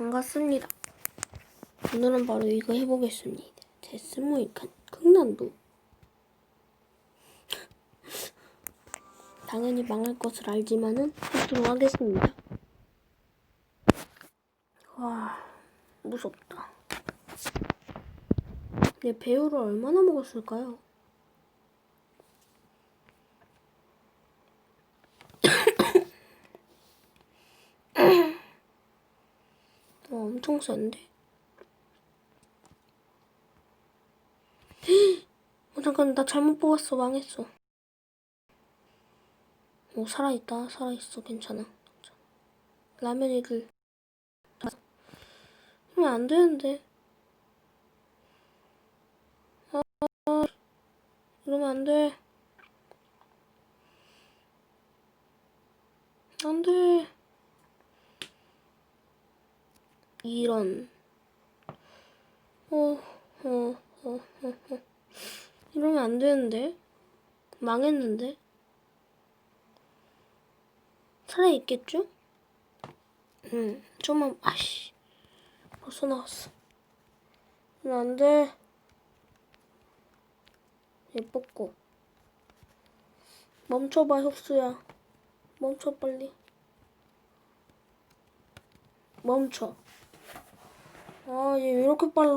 반갑습니다. 오늘은 바로 이거 해보겠습니다. 데스모이칸 극난도. 당연히 망할 것을 알지만은 해보도록 하겠습니다. 와 무섭다. 내 배우를 얼마나 먹었을까요? 와, 엄청 센데? 어, 잠깐, 나 잘못 뽑았어. 망했어. 오, 살아있다. 살아있어. 괜찮아. 라면 애들. 이러면 안 되는데. 아, 이러면 안 돼. 안 돼. 이런 어, 어, 어, 어, 어. 이러면 안 되는데 망했는데 살아 있겠죠? 응, 좀만 아씨 벌써 나왔어. 안 돼. 얘 뽑고 멈춰봐 혁수야. 멈춰 빨리. 멈춰. 아, 얘 왜 이렇게 빨라?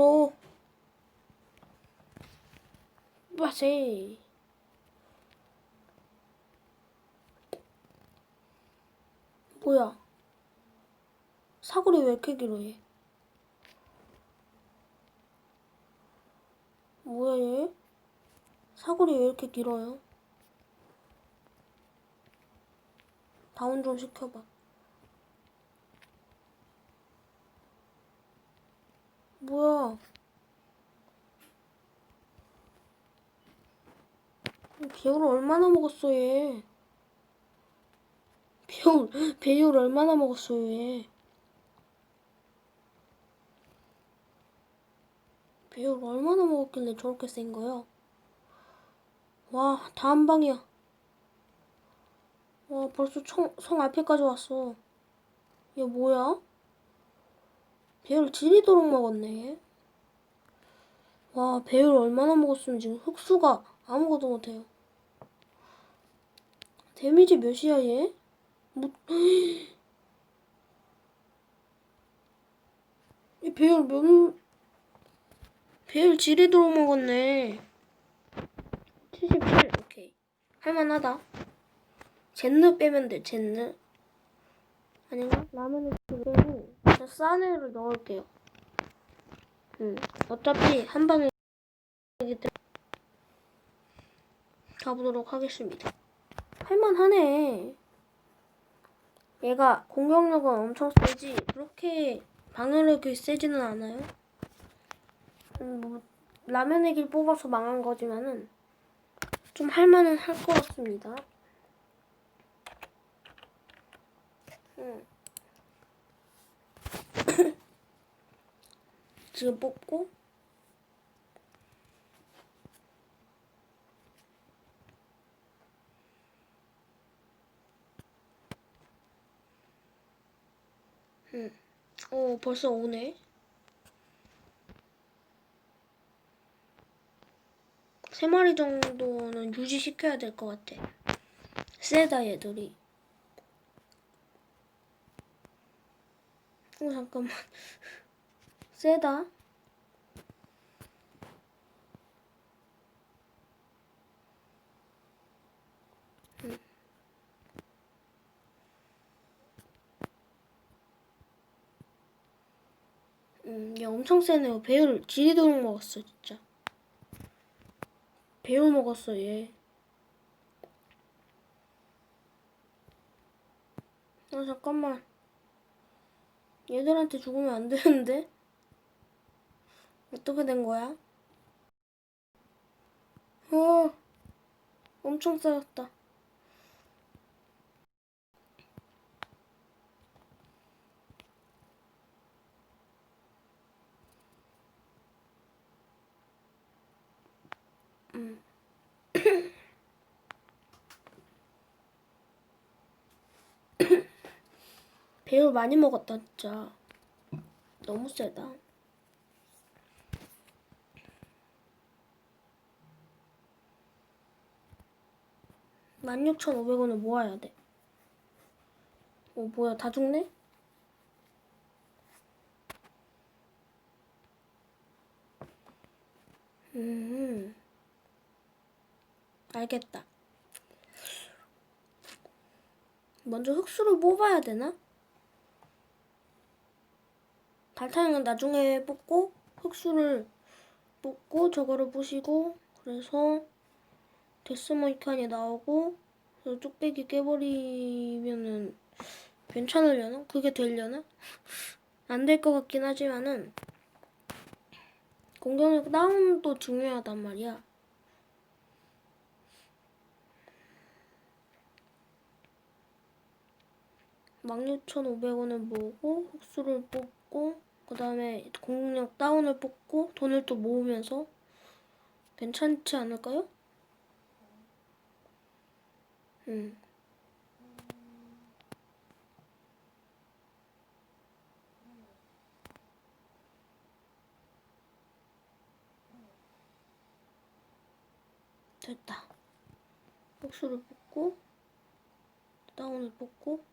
빠세. 뭐야? 사거리 왜 이렇게 길어, 얘? 뭐야, 얘? 사거리 왜 이렇게 길어요? 다운 좀 시켜봐. 뭐야? 배우를 얼마나 먹었어 얘? 배우 배우를 얼마나 먹었어 얘? 배우를 얼마나 먹었길래 저렇게 센 거야? 와, 다 한 방이야. 와, 벌써 청, 성 앞에까지 왔어. 얘 뭐야? 배율 지리도록 먹었네. 와, 배율 얼마나 먹었으면 지금 흑수가 아무것도 못해요. 데미지 몇이야, 얘? 뭐, 이 배율 몇, 배율 지리도록 먹었네. 77, 오케이. 할만하다. 젠느 빼면 돼, 젠느. 아닌가? 라면을 빼고. 저싼 애를 넣을게요. 음, 어차피 한 때문에 가보도록 하겠습니다. 할만하네. 얘가 공격력은 엄청 세지 그렇게 방어력이 세지는 않아요. 음, 뭐 라면 애기를 뽑아서 망한 거지만은 좀 할만은 할 것 같습니다. 음. 지금 뽑고. 응. 어 벌써 오네. 세 마리 정도는 유지시켜야 될 것 같아. 세다 얘들이 어 잠깐만 세다 음, 얘 엄청 세네요. 배율 지리도록 먹었어, 진짜. 배율 먹었어, 얘. 아, 잠깐만. 얘들한테 죽으면 안 되는데? 어떻게 된 거야? 어, 엄청 쌓였다. 음. 배율 많이 먹었다, 진짜. 너무 세다. 16,500원을 모아야 돼. 어, 뭐야, 다 죽네? 음, 알겠다. 먼저 흑수를 뽑아야 되나? 달타형은 나중에 뽑고 흑수를 뽑고 저거를 부시고 그래서 데스모이칸이 나오고 그래서 뚝배기 깨버리면은 괜찮으려나? 그게 되려나? 안 될 것 같긴 하지만은 공격력 다운도 중요하단 말이야. (16,500원을) 모으고 흑수를 뽑고 그 다음에 공격력 다운을 뽑고 돈을 또 모으면서 괜찮지 않을까요? 음. 됐다. 복수를 뽑고 다운을 뽑고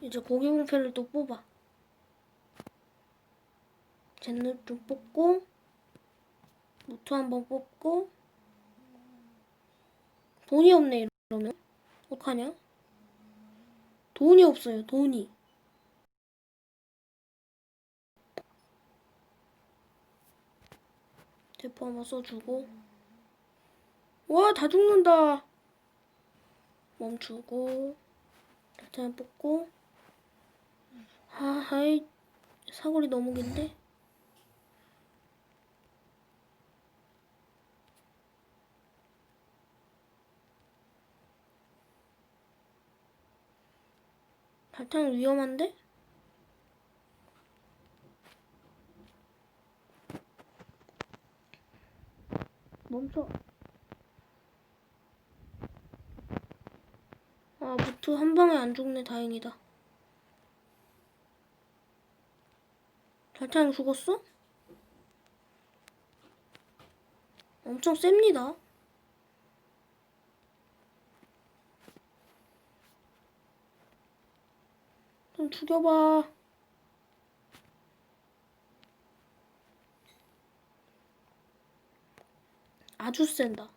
이제 고기 봉패를 또 뽑아. 젠ヌ좀 뽑고 무트 한번 뽑고. 돈이 없네 이러면. 어떡하냐? 돈이 없어요 돈이. 대포 한번 써주고. 와 다 죽는다. 멈추고 일단 뽑고 아 아이 사거리 너무 긴데 발탕 위험한데? 멈춰. 아, 무트 한 방에 안 죽네. 다행이다. 발탕 죽었어? 엄청 셉니다. 좀 죽여봐. 아주 센다.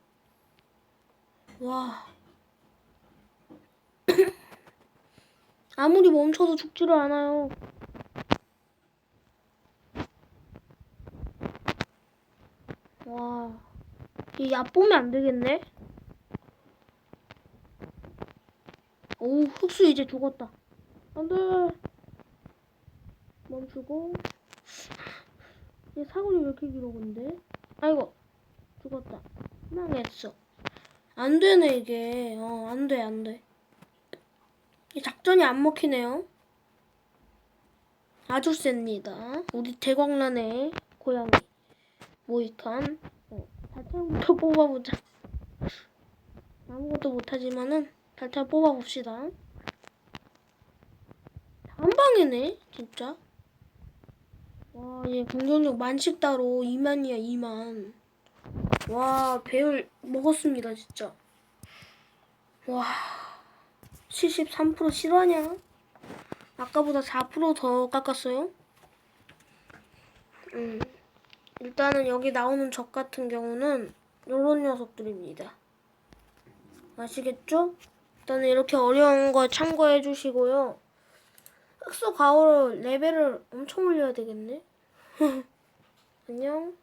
와. 아무리 멈춰도 죽지를 않아요. 와. 이 얕보면 안 되겠네? 오, 흑수 이제 죽었다. 안 돼. 멈추고. 얘 사거리 왜 이렇게 길어, 근데? 아이고. 죽었다. 망했어. 안 되네, 이게. 어, 안 돼, 안 돼. 이 작전이 안 먹히네요. 아주 셉니다. 우리 대광란의 고양이. 모이칸. 어, 달타부터 뽑아보자. 아무것도 못하지만은 달타 뽑아봅시다. 한 방이네, 진짜. 와, 얘 공격력 만씩 따로 2만이야, 2만. 와, 배율 먹었습니다, 진짜. 와, 73% 실화냐? 아까보다 4%더 깎았어요? 음, 일단은 여기 나오는 적 같은 경우는 요런 녀석들입니다. 아시겠죠? 일단은 이렇게 어려운 거 참고해 주시고요. 흑수 가오로 레벨을 엄청 올려야 되겠네. 안녕.